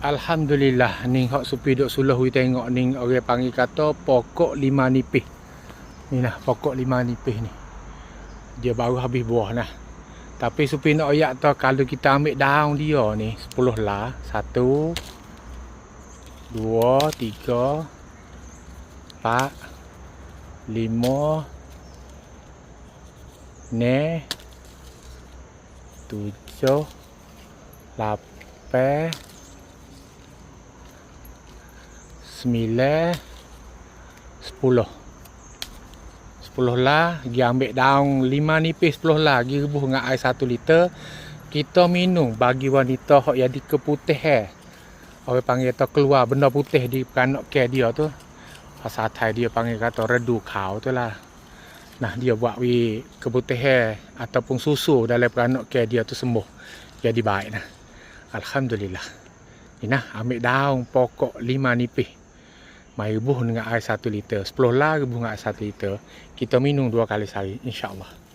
Alhamdulillah ni hak supi duk suluh we tengok ni orang panggil kata pokok lima nipis. Ni lah pokok lima nipis ni. Dia baru habis buah nah. Tapi supi nak ayak tu kalau kita ambil daun dia ni 10 lah. 1 2 3 4 5 ne 7 8 sembilan sepuluh. Sepuluh lah Dia ambil daun. Lima nipis sepuluh lah Dia rebuh dengan air satu liter. Kita minum bagi wanita yang jadi eh. Orang panggil tu keluar benda putih di peranak ke dia tu. Pasal Thai dia panggil kata redu kau tu lah. Nah dia buat wi keputih eh Ataupun susu dalam peranak ke dia tu sembuh. Jadi baik nah. Alhamdulillah. Nah ambil daun pokok lima nipis mai rebuh dengan air 1 liter. 10 lah rebuh dengan air 1 liter. Kita minum dua kali sehari insya-Allah.